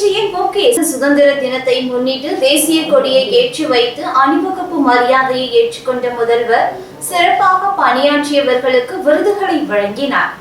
வணக்கம் முக்கிய சுதந்திர தினத்தை முன்னிட்டு தேசிய கொடியை ஏற்றி வைத்து அணிவகுப்பு மரியாதையை ஏற்றுக்கொண்ட முதல்வர் சிறப்பாக பணியாற்றியவர்களுக்கு விருதுகளை வழங்கினார்.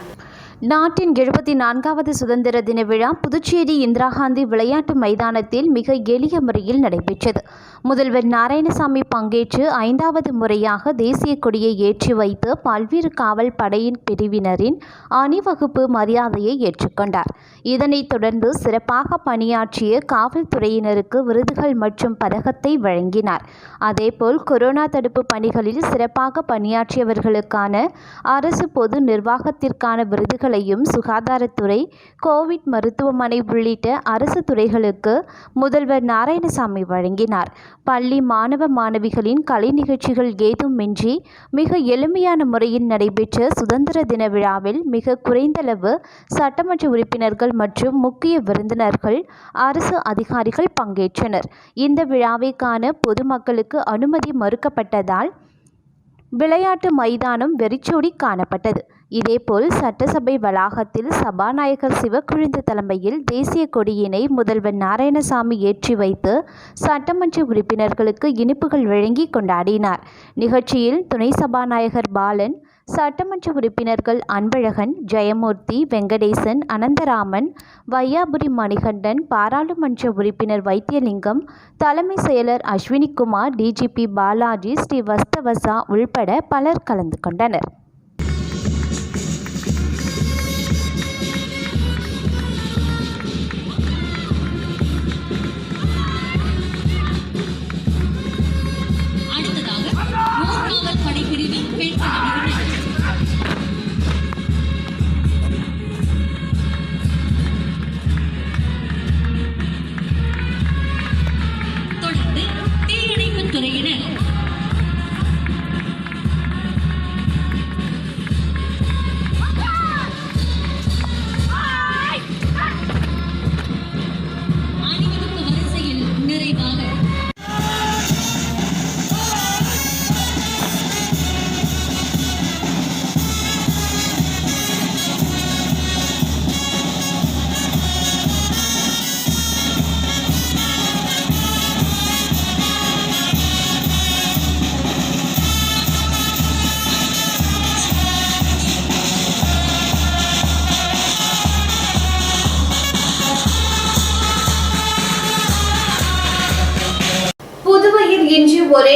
நாட்டின் எழுபத்தி நான்காவது சுதந்திர தின விழா புதுச்சேரி இந்திரா காந்தி விளையாட்டு மைதானத்தில் மிக எளிய முறையில் நடைபெற்றது. முதல்வர் நாராயணசாமி பங்கேற்று ஐந்தாவது முறையாக தேசிய கொடியை ஏற்றி வைத்து பல்வேறு காவல் படையின் பிரிவினரின் அணிவகுப்பு மரியாதையை ஏற்றுக்கொண்டார். இதனைத் தொடர்ந்து சிறப்பாக பணியாற்றிய காவல்துறையினருக்கு விருதுகள் மற்றும் பதக்கத்தை வழங்கினார். அதேபோல் கொரோனா தடுப்பு பணிகளில் சிறப்பாக பணியாற்றியவர்களுக்கான அரசு பொது நிர்வாகத்திற்கான விருதுகளையும் சுகாதாரத்துறை கோவிட் மருத்துவமனை உள்ளிட்ட அரசு துறைகளுக்கு முதல்வர் நாராயணசாமி வழங்கினார். பள்ளி மாணவ மாணவிகளின் கலை நிகழ்ச்சிகள் ஏதுமின்றி மிக எளிமையான முறையில் நடைபெற்ற சுதந்திர தின விழாவில் மிக குறைந்தளவு சட்டமன்ற உறுப்பினர்கள் மற்றும் முக்கிய விருந்தினர்கள் அரசு அதிகாரிகள் பங்கேற்றனர். இந்த விழாவை காண பொதுமக்களுக்கு அனுமதி மறுக்கப்பட்டதால் விளையாட்டு மைதானம் வெறிச்சோடி காணப்பட்டது. இதேபோல் சட்டசபை வளாகத்தில் சபாநாயகர் சிவக்குழுந்து தலைமையில் தேசிய கொடியினை முதல்வர் நாராயணசாமி ஏற்றி வைத்து சட்டமன்ற உறுப்பினர்களுக்கு இனிப்புகள் வழங்கி கொண்டாடினார். நிகழ்ச்சியில் துணை சபாநாயகர் பாலன் சட்டமன்ற உறுப்பினர்கள் அன்பழகன் ஜெயமூர்த்தி வெங்கடேசன் அனந்தராமன் வையாபுரி மணிகண்டன் பாராளுமன்ற உறுப்பினர் வைத்தியலிங்கம் தலைமை செயலர் அஸ்வினிகுமார் டிஜிபி பாலாஜி ஸ்ரீவஸ்தவசா உள்பட பலர் கலந்து கொண்டனர்.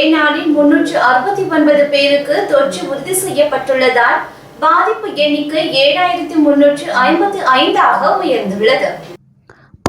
நாளில் முன்னூற்று அறுபத்தி ஒன்பது பேருக்கு தொற்று உறுதி செய்யப்பட்டுள்ளதால் பாதிப்பு எண்ணிக்கை ஏழாயிரத்தி முன்னூற்று ஐம்பத்தி ஐந்தாக உயர்ந்துள்ளது.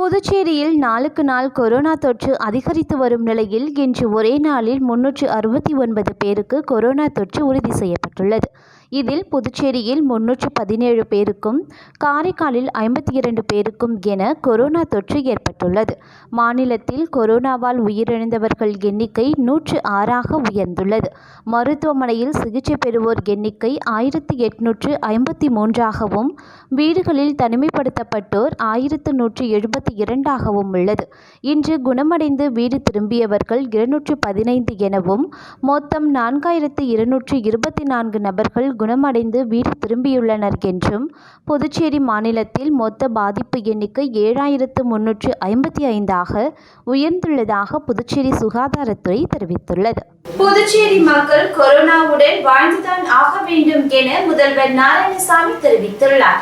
புதுச்சேரியில் நாளுக்கு நாள் கொரோனா தொற்று அதிகரித்து வரும் நிலையில் இன்று ஒரே நாளில் முன்னூற்று அறுபத்தி ஒன்பது பேருக்கு கொரோனா தொற்று உறுதி செய்யப்பட்டுள்ளது. இதில் புதுச்சேரியில் முன்னூற்று பதினேழு பேருக்கும் காரைக்காலில் ஐம்பத்தி இரண்டு பேருக்கும் என கொரோனா தொற்று ஏற்பட்டுள்ளது. மாநிலத்தில் கொரோனாவால் உயிரிழந்தவர்கள் எண்ணிக்கை நூற்று ஆறாக உயர்ந்துள்ளது. மருத்துவமனையில் சிகிச்சை பெறுவோர் எண்ணிக்கை ஆயிரத்தி எட்நூற்று ஐம்பத்தி மூன்றாகவும் வீடுகளில் தனிமைப்படுத்தப்பட்டோர் ஆயிரத்து நூற்று எழுபத்தி இரண்டாகவும் உள்ளது. இன்று குணமடைந்து வீடு திரும்பியவர்கள் இருநூற்று பதினைந்து எனவும் மொத்தம் நான்காயிரத்து இருநூற்று இருபத்தி நான்கு நபர்கள் குணமடைந்து வீடு திரும்பியுள்ளனர் என்றும் புதுச்சேரி மாநிலத்தில் மொத்த பாதிப்பு எண்ணிக்கை ஏழாயிரத்து முன்னூற்று ஐம்பத்தி ஐந்தாக உயர்ந்துள்ளதாக புதுச்சேரி சுகாதாரத்துறை தெரிவித்துள்ளது. புதுச்சேரி மக்கள் கொரோனாவுடன் வாழ்ந்துதான் ஆக வேண்டும் என முதல்வர் நாராயணசாமி தெரிவித்துள்ளார்.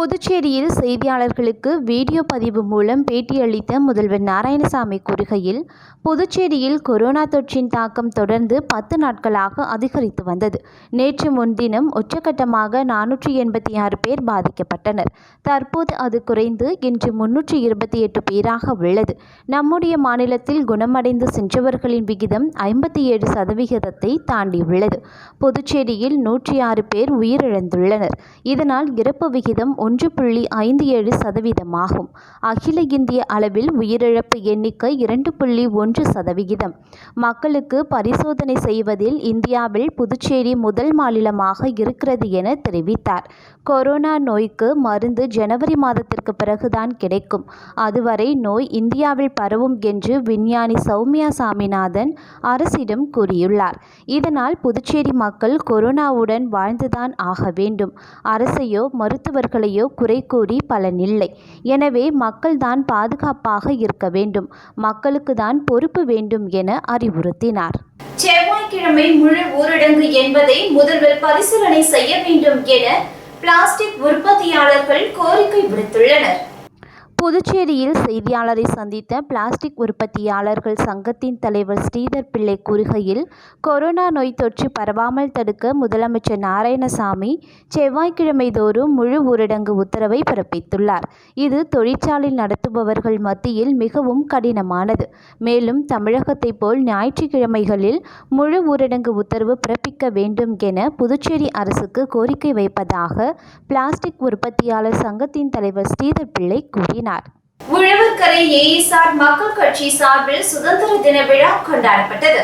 புதுச்சேரியில் செய்தியாளர்களுக்கு வீடியோ பதிவு மூலம் பேட்டியளித்த முதல்வர் நாராயணசாமி கூறுகையில் புதுச்சேரியில் கொரோனா தொற்றின் தாக்கம் தொடர்ந்து பத்து நாட்களாக அதிகரித்து வந்தது. நேற்று முன்தினம் உச்சகட்டமாக நானூற்றி எண்பத்தி ஆறு பேர் பாதிக்கப்பட்டனர். தற்போது அது குறைந்து இன்று முன்னூற்றி இருபத்தி எட்டு பேராக உள்ளது. நம்முடைய மாநிலத்தில் குணமடைந்து சென்றவர்களின் விகிதம் ஐம்பத்தி ஏழு சதவிகிதத்தை தாண்டியுள்ளது புதுச்சேரியில் நூற்றி ஆறு பேர் உயிரிழந்துள்ளனர். இதனால் இறப்பு விகிதம் ஒன்று புள்ளி ஐந்து ஏழு சதவீதமாகும். அகில இந்திய அளவில் உயிரிழப்பு எண்ணிக்கை இரண்டு புள்ளி ஒன்று சதவிகிதம். மக்களுக்கு பரிசோதனை செய்வதில் இந்தியாவில் புதுச்சேரி முதல் மாநிலமாக இருக்கிறது என தெரிவித்தார். கொரோனா நோய்க்கு மருந்து ஜனவரி மாதத்திற்கு பிறகுதான் கிடைக்கும். அதுவரை நோய் இந்தியாவில் பரவும் என்று விஞ்ஞானி சௌமியா சாமிநாதன் அரசிடம் கூறியுள்ளார். இதனால் புதுச்சேரி மக்கள் கொரோனாவுடன் வாழ்ந்துதான் ஆக வேண்டும். அரசையோ மருத்துவர்களையோ பற்றியோ குறை கூறி பலனில்லை. எனவே மக்கள்தான் பாதுகாப்பாக இருக்க வேண்டும். மக்களுக்கு தான் பொறுப்பு வேண்டும் என அறிவுறுத்தினார். செவ்வாய்க்கிழமை முழு ஊரடங்கு என்பதை முதல்வர் பரிசீலனை செய்ய வேண்டும் என பிளாஸ்டிக் உற்பத்தியாளர்கள் கோரிக்கை விடுத்துள்ளனர். புதுச்சேரியில் செய்தியாளரை சந்தித்த பிளாஸ்டிக் உற்பத்தியாளர்கள் சங்கத்தின் தலைவர் ஸ்ரீதர் பிள்ளை கூறுகையில் கொரோனா நோய் தொற்று பரவாமல் தடுக்க முதலமைச்சர் நாராயணசாமி செவ்வாய்க்கிழமை தோறும் முழு ஊரடங்கு உத்தரவை பிறப்பித்துள்ளார். இது தொழிற்சாலை நடத்துபவர்கள் மத்தியில் மிகவும் கடினமானது. மேலும் தமிழகத்தைப் போல் ஞாயிற்றுக்கிழமைகளில் முழு ஊரடங்கு உத்தரவு பிறப்பிக்க வேண்டும் என புதுச்சேரி அரசுக்கு கோரிக்கை வைப்பதாக பிளாஸ்டிக் உற்பத்தியாளர் சங்கத்தின் தலைவர் ஸ்ரீதர் பிள்ளை கூறினார். உழவர்கரை ஏஇசார் மக்கள் கட்சி சார்பில் சுதந்திர தின விழா கொண்டாடப்பட்டது.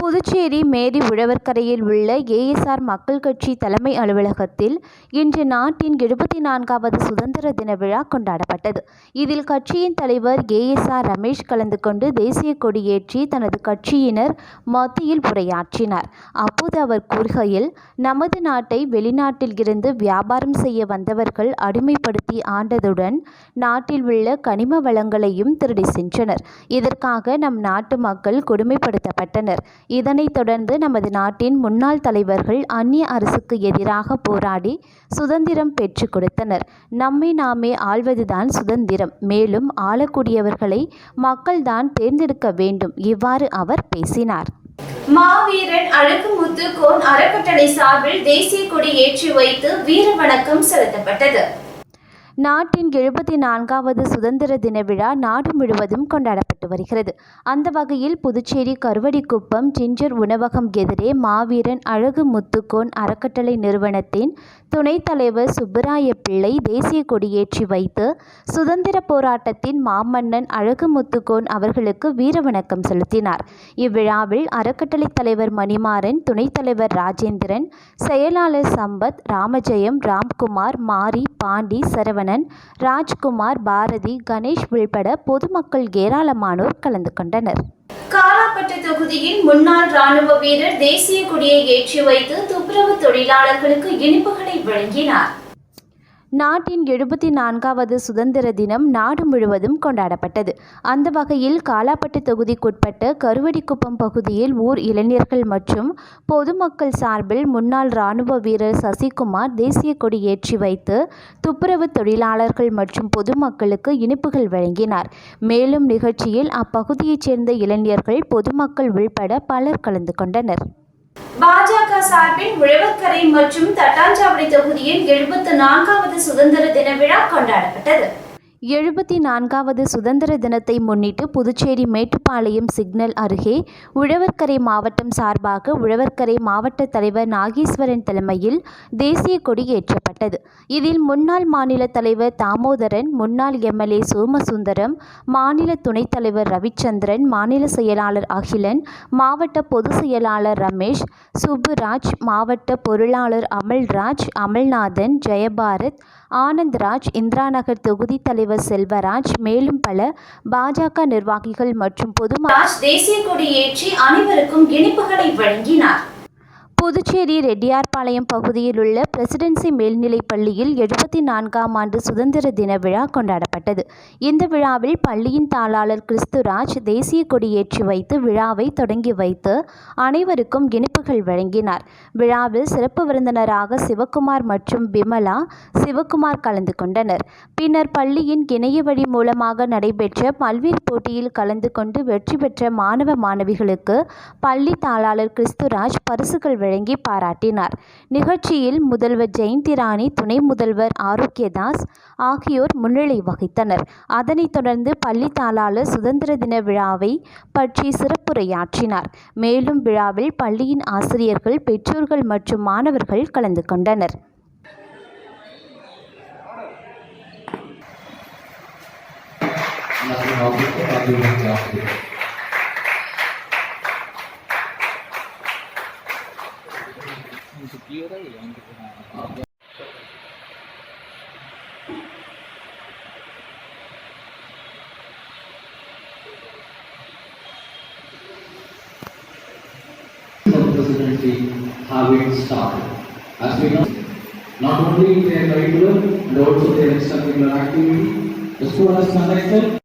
புதுச்சேரி மேரி உழவர்கரையில் உள்ள ஏஎஸ்ஆர் மக்கள் கட்சி தலைமை அலுவலகத்தில் இன்று நாட்டின் எழுபத்தி நான்காவது சுதந்திர தின விழா கொண்டாடப்பட்டது. இதில் கட்சியின் தலைவர் ஏஎஸ்ஆர் ரமேஷ் கலந்து கொண்டு தேசிய கொடியேற்றி தனது கட்சியினர் மத்தியில் உரையாற்றினார். அப்போது அவர் கூறுகையில் நமது நாட்டை வெளிநாட்டில் இருந்து வியாபாரம் செய்ய வந்தவர்கள் அடிமைப்படுத்தி ஆண்டதுடன் நாட்டில் உள்ள கனிம வளங்களையும் திருடி சென்றனர். இதற்காக நம் நாட்டு மக்கள் கொடுமைப்படுத்தப்பட்டனர். இதனைத் தொடர்ந்து நமது நாட்டின் முன்னாள் தலைவர்கள் அந்நிய அரசுக்கு எதிராக போராடி சுதந்திரம் பெற்றுக் கொடுத்தனர். நம்மை நாமே ஆள்வதுதான் சுதந்திரம். மேலும் ஆளக்கூடியவர்களை மக்கள்தான் தேர்ந்தெடுக்க வேண்டும். இவ்வாறு அவர் பேசினார். மாவீரன் அழகுமுத்து கோன் அறக்கட்டளை சார்பில் தேசிய கொடி ஏற்றி வைத்து வீர வணக்கம் செலுத்தப்பட்டது. நாட்டின் எழுபத்தி நான்காவது சுதந்திர தின விழா நாடு முழுவதும் கொண்டாடப்பட்டு வருகிறது. அந்த வகையில் புதுச்சேரி கருவடிக்குப்பம் ஜிஞ்சர் உணவகம் எதிரே மாவீரன் அழகு முத்துக்கோன் அறக்கட்டளை நிறுவனத்தின் துணைத் தலைவர் சுப்பராய பிள்ளை தேசிய கொடியேற்றி வைத்து சுதந்திர போராட்டத்தின் மாமன்னன் அழகு முத்துக்கோன் அவர்களுக்கு வீர வணக்கம் செலுத்தினார். இவ்விழாவில் அறக்கட்டளை தலைவர் மணிமாறன் துணைத் தலைவர் ராஜேந்திரன் செயலாளர் சம்பத் ராமஜெயம் ராம்குமார் மாரி பாண்டி சரவணன் ராஜ்குமார் பாரதி கணேஷ் உள்பட பொதுமக்கள் ஏராளமானோர் கலந்து கொண்டனர். காலாப்பட்டு தொகுதியின் முன்னாள் ராணுவ வீரர் தேசிய கொடியை ஏற்றி வைத்து துப்புரவு தொழிலாளர்களுக்கு இனிப்புகளை வழங்கினார். நாட்டின் எழுபத்தி நான்காவது சுதந்திர தினம் நாடு முழுவதும் கொண்டாடப்பட்டது. அந்த வகையில் காலாப்பட்டு தொகுதிக்குட்பட்ட கருவடிக்குப்பம் பகுதியில் ஊர் இளைஞர்கள் மற்றும் பொதுமக்கள் சார்பில் முன்னாள் இராணுவ வீரர் சசிகுமார் தேசிய கொடி ஏற்றி வைத்து துப்புரவு தொழிலாளர்கள் மற்றும் பொதுமக்களுக்கு இனிப்புகள் வழங்கினார். மேலும் நிகழ்ச்சியில் அப்பகுதியைச் சேர்ந்த இளைஞர்கள் பொதுமக்கள் உள்பட பலர் கலந்து கொண்டனர். பாஜக சார்பில் உழவர்கரை மற்றும் தட்டாஞ்சாவடி தொகுதியில் எழுபத்து நான்காவது சுதந்திர தின விழா கொண்டாடப்பட்டது. எழுபத்தி நான்காவது சுதந்திர தினத்தை முன்னிட்டு புதுச்சேரி மேட்டுப்பாளையம் சிக்னல் அருகே உழவர்கரை மாவட்டம் சார்பாக உழவர்கரை மாவட்ட தலைவர் நாகேஸ்வரன் தலைமையில் தேசிய கொடி ஏற்றப்பட்டது. இதில் முன்னாள் மாநில தலைவர் தாமோதரன் முன்னாள் எம்எல்ஏ சோமசுந்தரம் மாநில துணைத் தலைவர் ரவிச்சந்திரன் மாநில செயலாளர் அகிலன் மாவட்ட பொதுச் செயலாளர் ரமேஷ் சுப்புராஜ் மாவட்ட பொருளாளர் அமல்ராஜ் அமல்நாதன் ஜெயபாரத் ஆனந்த்ராஜ் இந்திராநகர் தொகுதி தலைவர் செல்வராஜ் மேலும் பல பாஜக நிர்வாகிகள் மற்றும் பொதுமக்கள் தேசிய கொடி ஏற்றி அனைவருக்கும் இனிப்புகளை வழங்கினார். புதுச்சேரி ரெட்டியார்பாளையம் பகுதியில் உள்ள பிரசிடென்சி மேல்நிலைப் பள்ளியில் எழுபத்தி நான்காம் ஆண்டு சுதந்திர தின விழா கொண்டாடப்பட்டது. இந்த விழாவில் பள்ளியின் தாளாளர் கிறிஸ்துராஜ் தேசிய கொடியேற்றி வைத்து விழாவை தொடங்கி வைத்து அனைவருக்கும் இனிப்புகள் வழங்கினார். விழாவில் சிறப்பு விருந்தினராக சிவக்குமார் மற்றும் விமலா சிவக்குமார் கலந்து கொண்டனர். பின்னர் பள்ளியின் இணைய வழி மூலமாக நடைபெற்ற பல்வேறு போட்டியில் கலந்து கொண்டு வெற்றி பெற்ற மாணவ மாணவிகளுக்கு பள்ளி தாளாளர் கிறிஸ்துராஜ் பரிசுகள் வழங்கி பாராட்டினார். நிகழ்ச்சியில் முதல்வர் ஜெயந்தி ராணி துணை முதல்வர் ஆரோக்கியதாஸ் ஆகியோர் முன்னிலை வகித்தனர். அதனைத் தொடர்ந்து பள்ளி தாளாளர் சுதந்திர தின விழாவை பற்றி சிறப்புரையாற்றினார். மேலும் விழாவில் பள்ளியின் ஆசிரியர்கள் பெற்றோர்கள் மற்றும் மாணவர்கள் கலந்து கொண்டனர். Nothing I'll do it after. The presidency, it started. As we know, not only in their curriculum and also their extracurricular activity. The school has conducted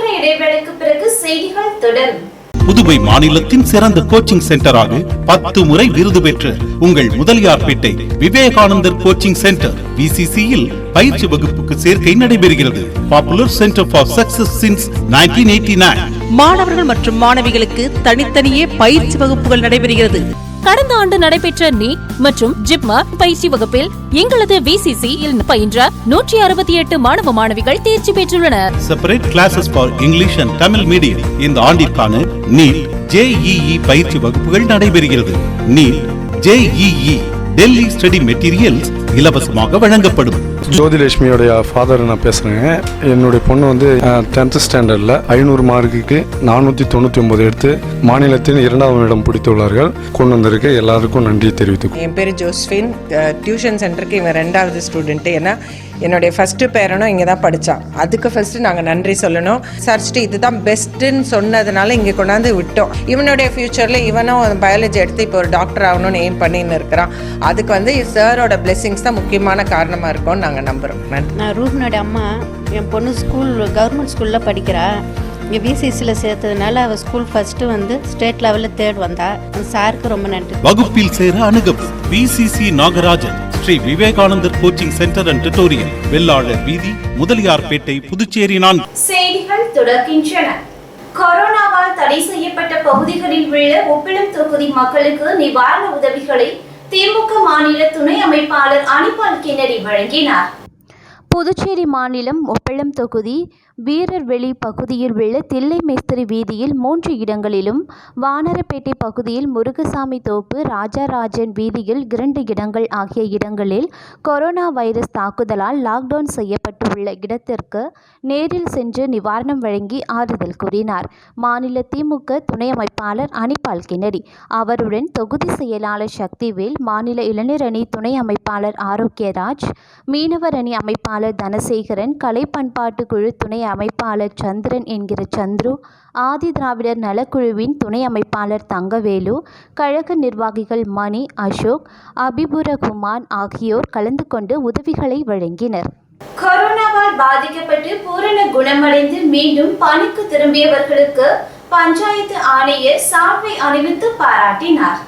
விளம்பர இடைவேளைக்கு பிறகு செய்திகள் தொடரும். புதுவை மாநிலத்தின் சிறந்த கோச்சிங் சென்டராக பத்து முறை விருது பெற்ற உங்கள் முதலியார்பேட்டை விவேகானந்தர் கோச்சிங் சென்டர் விசிசியில் பயிற்சி வகுப்புக்கு சேர்க்கை நடைபெறுகிறது. Popular centre for success since 1989 மாணவர்கள் மற்றும் மாணவிகளுக்கு தனித்தனியே பயிற்சி வகுப்புகள் நடைபெறுகிறது. கடந்த ஆண்டு நடைபெற்ற நீட் மற்றும் ஜிப்மா பயிற்சி வகுப்பில் எங்களது விசிசி பயின்ற நூற்றி அறுபத்தி எட்டு மாணவ மாணவிகள் தேர்ச்சி பெற்றுள்ளனர். Separate classes for English and Tamil medium இந்த ஆண்டிற்கான நீட் ஜேஇஇ பயிற்சி வகுப்புகள் நடைபெறுகிறது. NEET JEE Delhi study materials இலவசமாக வழங்கப்படும். ஜோதிலட்சுமியோடைய ஃபாதர் நான் பேசுகிறேங்க என்னுடைய பொண்ணு வந்து டென்த்து ஸ்டாண்டர்டில் ஐநூறு மார்க்குக்கு நானூற்றி தொண்ணூற்றி ஒம்பது எடுத்து மாநிலத்தின் இரண்டாவது இடம் பிடித்துள்ளார்கள். கொண்டு வந்திருக்க எல்லாருக்கும் நன்றி தெரிவித்துக்கோ என் பேர் ஜோஸ்ஃபின் டியூஷன் சென்டருக்கு இவன் ரெண்டாவது ஸ்டூடெண்ட்டு ஏன்னா என்னுடைய ஃபஸ்ட்டு பேரனும் இங்கே தான் படித்தான் அதுக்கு ஃபஸ்ட்டு நாங்கள் நன்றி சொல்லணும். சர்ச்சிட்டு இதுதான் பெஸ்ட்டுன்னு சொன்னதுனால இங்கே கொண்டாந்து விட்டோம். இவனுடைய ஃப்யூச்சரில் இவனும் பயாலஜி எடுத்து இப்போ ஒரு டாக்டர் ஆகணும்னு எய்ம் பண்ணின்னு இருக்கிறான். அதுக்கு வந்து சாரோட பிளெஸ்ஸிங்ஸ் தான் முக்கியமான காரணமாக இருக்கும்னு நாங்கள் நம்புகிறோம் நன்றி நான் ரூஹ்னோட அம்மா என் பொண்ணு ஸ்கூல் கவர்மெண்ட் ஸ்கூலில் படிக்கிறா. இங்கே பிசிசியில் சேர்த்ததுனால அவள் ஸ்கூல் ஃபஸ்ட்டு வந்து ஸ்டேட் லெவலில் தேர்ட் வந்தா. அந்த சாருக்கு ரொம்ப நன்றி. வகுப்பில் சேர அணுகவும் VCC Nagarajan. Sri Vivekanandar coaching centre and tutorial Vellalar வீதி முதலியார்பேட்டை புதுச்சேரி நான்கு. செய்திகள் தொடர்கின்றன. கொரோனாவால் தடை செய்யப்பட்ட பகுதிகளில் உள்ள உப்பிளம் தொகுதி மக்களுக்கு நிவாரண உதவிகளை திமுக மாநில துணை அமைப்பாளர் அனிபால் கிணறி வழங்கினார். புதுச்சேரி மாநிலம் ஒப்பளம் தொகுதி வீரர்வெளி பகுதியில் உள்ள தில்லை மேஸ்திரி வீதியில் மூன்று இடங்களிலும் வானரப்பேட்டை பகுதியில் முருகசாமி தோப்பு ராஜாராஜன் வீதியில் இரண்டு இடங்கள் ஆகிய இடங்களில் கொரோனா வைரஸ் தாக்குதலால் லாக்டவுன் செய்யப்பட்டுள்ள இடத்திற்கு நேரில் சென்று நிவாரணம் வழங்கி ஆறுதல் கூறினார். மாநில திமுக துணை அமைப்பாளர் அனிபால் கிணடி அவருடன் தொகுதி செயலாளர் சக்திவேல் மாநில இளைஞர் அணி துணை அமைப்பாளர் ஆரோக்கியராஜ் மீனவர் அணி அமைப்பாளர் தனசேகரன் கலை பண்பாட்டு குழு துணை அமைப்பாளர் சந்திரன் என்கிற சந்துரு ஆதி திராவிடர் நலக்குழுவின் துணை அமைப்பாளர் தங்கவேலு கழக நிர்வாகிகள் மணி அசோக் அபிபுரகுமான் ஆகியோர் கலந்து கொண்டு உதவிகளை வழங்கினர். கொரோனாவால் பாதிக்கப்பட்டு பூரண குணமடைந்து மீண்டும் பணிக்கு திரும்பியவர்களுக்கு பஞ்சாயத்து ஆணையர் சால்வை அணிவித்து பாராட்டினார்.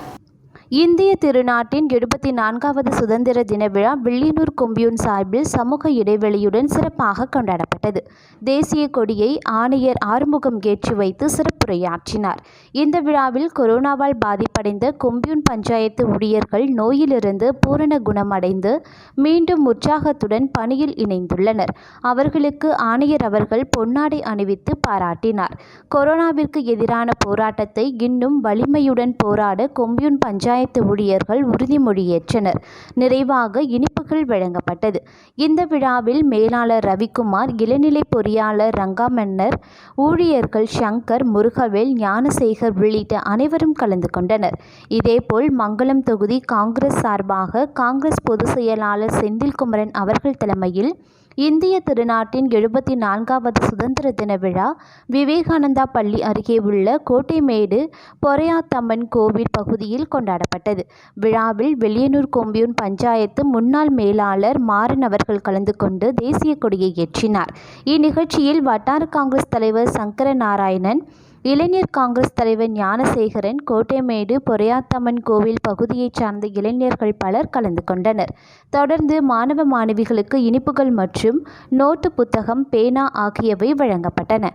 இந்திய திருநாட்டின் எழுபத்தி நான்காவது சுதந்திர தின விழா வில்லியனூர் கொம்பியூன் சார்பில் சமூக இடைவெளியுடன் சிறப்பாக கொண்டாடப்பட்டது. தேசிய கொடியை ஆணையர் ஆறுமுகம் ஏற்றி வைத்து சிறப்புரையாற்றினார். இந்த விழாவில் கொரோனாவால் பாதிப்படைந்த கொம்பியூன் பஞ்சாயத்து ஊழியர்கள் நோயிலிருந்து பூரண குணமடைந்து மீண்டும் உற்சாகத்துடன் பணியில் இணைந்துள்ளனர். அவர்களுக்கு ஆணையர் அவர்கள் பொன்னாடை அணிவித்து பாராட்டினார். கொரோனாவிற்கு எதிரான போராட்டத்தை இன்னும் வலிமையுடன் போராட கொம்பியூன் பஞ்சாயத்து ஊழியர்கள் உறுதிமொழியேற்றனர் நிறைவாக இனிப்புகள் வழங்கப்பட்டது. இந்த விழாவில் மேலாளர் ரவிக்குமார் இளநிலை பொறியாளர் ரங்காமன்னர் ஊழியர்கள் சங்கர் முருகவேல் ஞானசேகர் உள்ளிட்ட அனைவரும் கலந்து கொண்டனர். இதேபோல் மங்களம் தொகுதி காங்கிரஸ் சார்பாக காங்கிரஸ் பொதுச் செயலாளர் செந்தில்குமரன் அவர்கள் தலைமையில் இந்திய திருநாட்டின் எழுபத்தி நான்காவது சுதந்திர தின விழா விவேகானந்தா பள்ளி அருகே உள்ள கோட்டைமேடு பொறையாத்தம்மன் கோவில் பகுதியில் கொண்டாடப்பட்டது. விழாவில் வெளியனூர் கொம்பியூன் பஞ்சாயத்து முன்னாள் மேலாளர் மாறன் அவர்கள் கலந்து கொண்டு தேசிய கொடியை ஏற்றினார். இந்நிகழ்ச்சியில் வட்டார காங்கிரஸ் தலைவர் சங்கர நாராயணன் இளைஞர் காங்கிரஸ் தலைவர் ஞானசேகரன் கோட்டைமேடு பொறையாத்தம்மன் கோவில் பகுதியைச் சார்ந்த இளைஞர்கள் பலர் கலந்து கொண்டனர். தொடர்ந்து மாணவ மாணவிகளுக்கு இனிப்புகள் மற்றும் நோட்டு புத்தகம் பேனா ஆகியவை வழங்கப்பட்டன.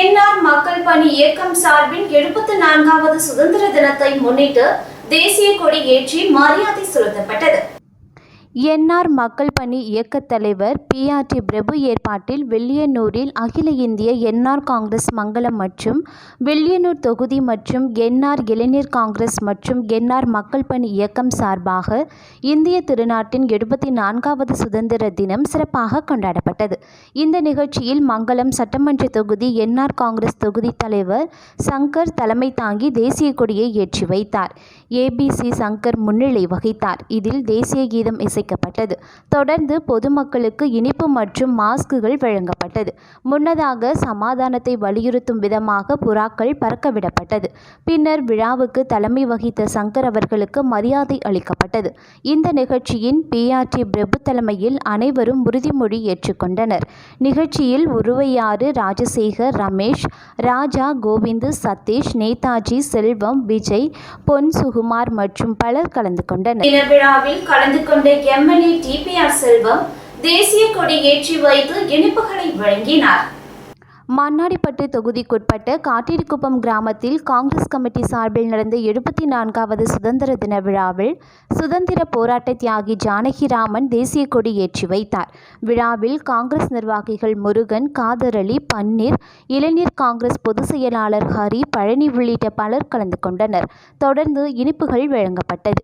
என்ஆர் மக்கள் பணி இயக்கம் சார்பில் எழுபத்தி நான்காவது சுதந்திர தினத்தை முன்னிட்டு தேசிய கொடி ஏற்றி மரியாதை செலுத்தப்பட்டது. என்ஆர் மக்கள் பணி இயக்கத் தலைவர் பிஆர்டி பிரபு ஏற்பாட்டில் வில்லியனூரில் அகில இந்திய என்ஆர் காங்கிரஸ் மங்கலம் மற்றும் வில்லியனூர் தொகுதி மற்றும் என்ஆர் இளைஞர் காங்கிரஸ் மற்றும் என்ஆர் மக்கள் பணி இயக்கம் சார்பாக இந்திய திருநாட்டின் எழுபத்தி நான்காவது சுதந்திர தினம் சிறப்பாக கொண்டாடப்பட்டது. இந்த நிகழ்ச்சியில் மங்கலம் சட்டமன்ற தொகுதி என்ஆர் காங்கிரஸ் தொகுதி தலைவர் சங்கர் தலைமை தாங்கி தேசிய கொடியை ஏற்றி வைத்தார். ஏபிசி சங்கர் முன்னிலை வகித்தார். இதில் தேசிய கீதம் இசை இசைக்கப்பட்டது தொடர்ந்து பொதுமக்களுக்கு இனிப்பு மற்றும் மாஸ்குகள் வழங்கப்பட்டது. முன்னதாக சமாதானத்தை வலியுறுத்தும் விதமாக புறாக்கள் பறக்கவிடப்பட்டது. பின்னர் விழாவுக்கு தலைமை வகித்த சங்கர் அவர்களுக்கு மரியாதை அளிக்கப்பட்டது. இந்த நிகழ்ச்சியின் பிஆர்டி பிரபு தலைமையில் அனைவரும் உறுதிமொழி ஏற்றுக்கொண்டனர் நிகழ்ச்சியில் உருவையாறு ராஜசேகர் ரமேஷ் ராஜா கோவிந்து சதீஷ் நேதாஜி செல்வம் விஜய் பொன் சுகுமார் மற்றும் பலர் கலந்து கொண்டனர். விழாவில் கலந்து கொண்ட எம்எல்ஏ டிபிஆர் செல்வம் தேசிய கொடி ஏற்றி வைத்து இனிப்புகளை வழங்கினார். மண்ணாடிப்பட்டு தொகுதிக்குட்பட்ட காட்டிரிக்குப்பம் கிராமத்தில் காங்கிரஸ் கமிட்டி சார்பில் நடந்த எழுபத்தி நான்காவது சுதந்திர தின விழாவில் சுதந்திர போராட்ட தியாகி ஜானகிராமன் தேசிய கொடி ஏற்றி வைத்தார். விழாவில் காங்கிரஸ் நிர்வாகிகள் முருகன் காதரளி பன்னீர் இளைஞர் காங்கிரஸ் பொதுச் செயலாளர் ஹரி பழனி உள்ளிட்ட பலர் கலந்து கொண்டனர். தொடர்ந்து இனிப்புகள் வழங்கப்பட்டது.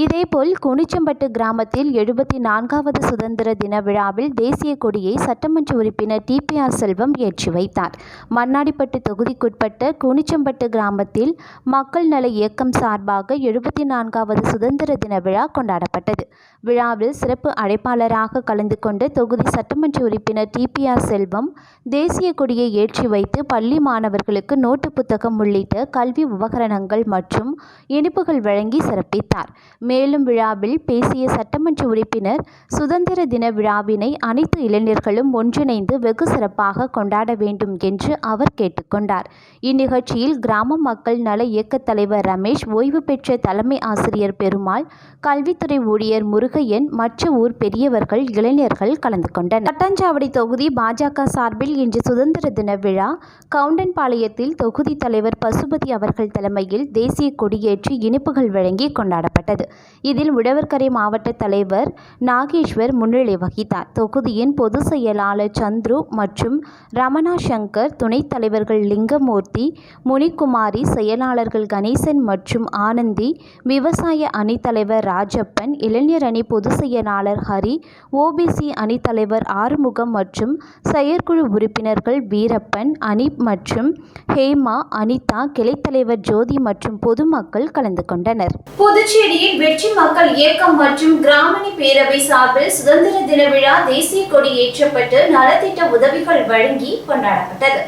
இதேபோல் குனிச்சம்பட்டு கிராமத்தில் எழுபத்தி நான்காவது சுதந்திர தின விழாவில் தேசிய கொடியை சட்டமன்ற உறுப்பினர் டிபிஆர் செல்வம் ஏற்றி வைத்தார். மண்ணாடிப்பட்டு தொகுதிக்குட்பட்ட குனிச்சம்பட்டு கிராமத்தில் மக்கள் நல இயக்கம் சார்பாக எழுபத்தி நான்காவது சுதந்திர தின விழா கொண்டாடப்பட்டது. விழாவில் சிறப்பு அழைப்பாளராக கலந்து கொண்ட தொகுதி சட்டமன்ற உறுப்பினர் டிபிஆர் செல்வம் தேசிய கொடியை ஏற்றி வைத்து பள்ளி மாணவர்களுக்கு நோட்டு புத்தகம் உள்ளிட்ட கல்வி உபகரணங்கள் மற்றும் இனிப்புகள் வழங்கி சிறப்பித்தார். மேலும் விழாவில் பேசிய சட்டமன்ற உறுப்பினர் சுதந்திர தின விழாவினை அனைத்து இளைஞர்களும் ஒன்றிணைந்து வெகு சிறப்பாக கொண்டாட வேண்டும் என்று அவர் கேட்டுக்கொண்டார் இந்நிகழ்ச்சியில் கிராம மக்கள் நல இயக்கத் தலைவர் ரமேஷ் ஓய்வு பெற்ற தலைமை ஆசிரியர் பெருமாள் கல்வித்துறை ஊழியர் முருகையன் மற்ற ஊர் பெரியவர்கள் இளைஞர்கள் கலந்து கொண்டனர். தட்டாஞ்சாவடி தொகுதி பாஜக சார்பில் இன்று சுதந்திர தின விழா. கவுண்டன்பாளையத்தில் தொகுதி தலைவர் பசுபதி அவர்கள் தலைமையில் தேசிய கொடியேற்றி இனிப்புகள் வழங்கி கொண்டாடப்பட்டது. இதில் உழவர்கரை மாவட்ட தலைவர் நாகேஸ்வர் முன்னிலை வகித்தார். தொகுதியின் பொதுச் செயலாளர் சந்துரு மற்றும் ரமணா சங்கர் துணைத் தலைவர்கள் லிங்கமூர்த்தி முனிக்குமாரி செயலாளர்கள் கணேசன் மற்றும் ஆனந்தி விவசாய அணித்தலைவர் ராஜப்பன் இளைஞர் அணி பொதுச் செயலாளர் ஹரி ஓபிசி அணித்தலைவர் ஆறுமுகம் மற்றும் செயற்குழு உறுப்பினர்கள் வீரப்பன் அனீப் மற்றும் ஹேமா அனிதா கிளைத்தலைவர் ஜோதி மற்றும் பொதுமக்கள் கலந்து கொண்டனர். புதுச்சேரியில் வெற்றி மக்கள் இயக்கம் மற்றும் கிராமணி பேரவை சார்பில் சுதந்திர தின விழா தேசிய கொடி ஏற்றப்பட்டு நலத்திட்ட உதவிகள் வழங்கி கொண்டாடப்பட்டது.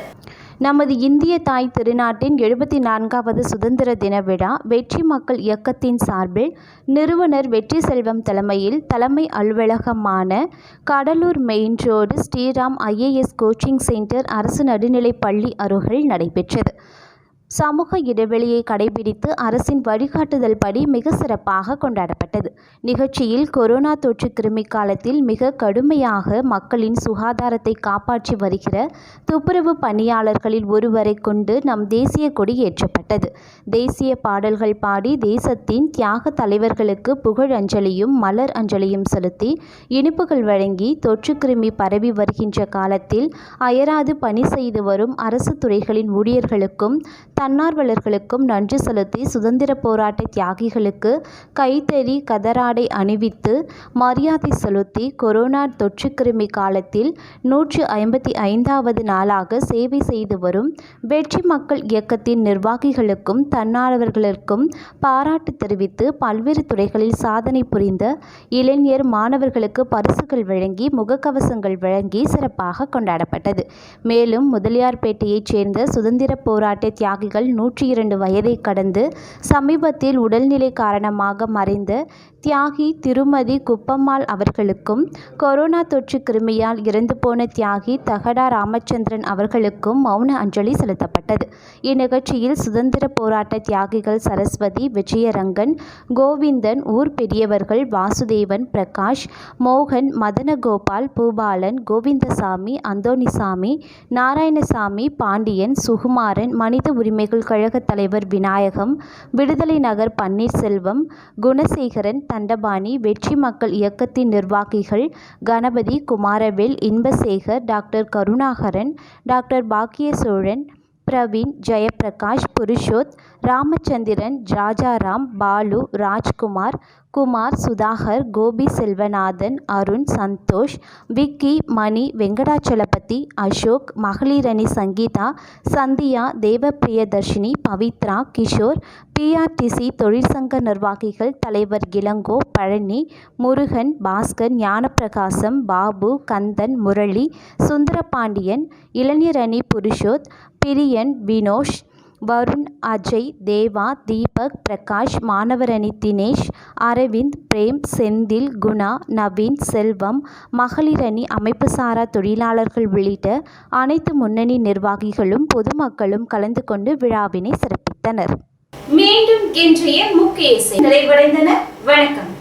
நமது இந்திய தாய் திருநாட்டின் எழுபத்தி நான்காவது சுதந்திர தின விழா வெற்றி மக்கள் இயக்கத்தின் சார்பில் நிறுவனர் வெற்றி செல்வம் தலைமையில் தலைமை அலுவலகமான Cuddalore main road Sriram IAS coaching centre அரசு நடுநிலைப் பள்ளி அருகில் நடைபெற்றது. சமூக இடைவெளியை கடைபிடித்து அரசின் வழிகாட்டுதல் படி மிக சிறப்பாக கொண்டாடப்பட்டது. நிகழ்ச்சியில் கொரோனா தொற்று கிருமி காலத்தில் மிக கடுமையாக மக்களின் சுகாதாரத்தை காப்பாற்றி வருகிற துப்புரவு பணியாளர்களில் ஒருவரை கொண்டு நம் தேசிய கொடி ஏற்றப்பட்டது. தேசிய பாடல்கள் பாடி தேசத்தின் தியாக தலைவர்களுக்கு புகழ் அஞ்சலியும் மலர் அஞ்சலியும் செலுத்தி இனிப்புகள் வழங்கி தொற்று கிருமி பரவி வருகின்ற காலத்தில் அயராது பணி செய்து வரும் அரசு துறைகளின் ஊழியர்களுக்கும் தன்னார்வலர்களுக்கும் நன்றி செலுத்தி சுதந்திர போராட்ட தியாகிகளுக்கு கைத்தறி கதராடை அணிவித்து மரியாதை செலுத்தி கொரோனா தொற்றுக்கிருமி காலத்தில் நூற்று ஐம்பத்தி ஐந்தாவது நாளாக சேவை செய்து வரும் வெற்றி மக்கள் இயக்கத்தின் நிர்வாகிகளுக்கும் தன்னார்வலர்களுக்கும் பாராட்டு தெரிவித்து பல்வேறு துறைகளில் சாதனை புரிந்த இளைஞர் மாணவர்களுக்கு பரிசுகள் வழங்கி முகக்கவசங்கள் வழங்கி சிறப்பாக கொண்டாடப்பட்டது. மேலும் முதலியார்பேட்டையைச் சேர்ந்த சுதந்திர போராட்ட தியாகி தியாகிகள் நூற்றி இரண்டு வயதை கடந்து சமீபத்தில் உடல்நிலை காரணமாக மறைந்த தியாகி திருமதி குப்பம்மாள் அவர்களுக்கும் கொரோனா தொற்று கிருமியால் இறந்து போன தியாகி தகடா ராமச்சந்திரன் அவர்களுக்கும் மௌன அஞ்சலி செலுத்தப்பட்டது. இந்நிகழ்ச்சியில் சுதந்திர போராட்ட தியாகிகள் சரஸ்வதி விஜயரங்கன் கோவிந்தன் ஊர் பெரியவர்கள் வாசுதேவன் பிரகாஷ் மோகன் மதனகோபால் பூபாலன் கோவிந்தசாமி அந்தோணிசாமி நாராயணசாமி பாண்டியன் சுகுமாரன் மனித உரிமை உரிமைகள் கழக தலைவர் விநாயகம் விடுதலை நகர் பன்னீர்செல்வம் குணசேகரன் தண்டபாணி வெற்றி மக்கள் இயக்கத்தின் நிர்வாகிகள் கணபதி குமாரவேல் இன்பசேகர் டாக்டர் கருணாகரன் டாக்டர் பாக்கியசோழன் பிரவீன் ஜெயப்பிரகாஷ் புருஷோத் ராமச்சந்திரன் ராஜாராம் பாலு ராஜ்குமார் குமார் சுதாகர் கோபி செல்வநாதன் அருண் சந்தோஷ் விக்கி மணி வெங்கடாச்சலபதி அசோக் மகளிரணி சங்கீதா சந்தியா தேவப்பிரியதர்ஷினி பவித்ரா கிஷோர் பிஆர்டிசி தொழிற்சங்க நிர்வாகிகள் தலைவர் இளங்கோ பழனி முருகன் பாஸ்கர் ஞானப்பிரகாசம் பாபு கந்தன் முரளி சுந்தரபாண்டியன் இளைஞரணி புருஷோத் பிரியன் வினோஷ் வருண் அஜய் தேவா தீபக் பிரகாஷ் மாணவரணி தினேஷ் அரவிந்த் பிரேம் செந்தில் குணா நவீன் செல்வம் மகளிரணி அமைப்புசாரா தொழிலாளர்கள் உள்ளிட்ட அனைத்து முன்னணி நிர்வாகிகளும் பொதுமக்களும் கலந்து கொண்டு விழாவினை சிறப்பித்தனர். மீண்டும் இன்றைய முக்கிய செய்தி நிறைவடைந்தன. வணக்கம்.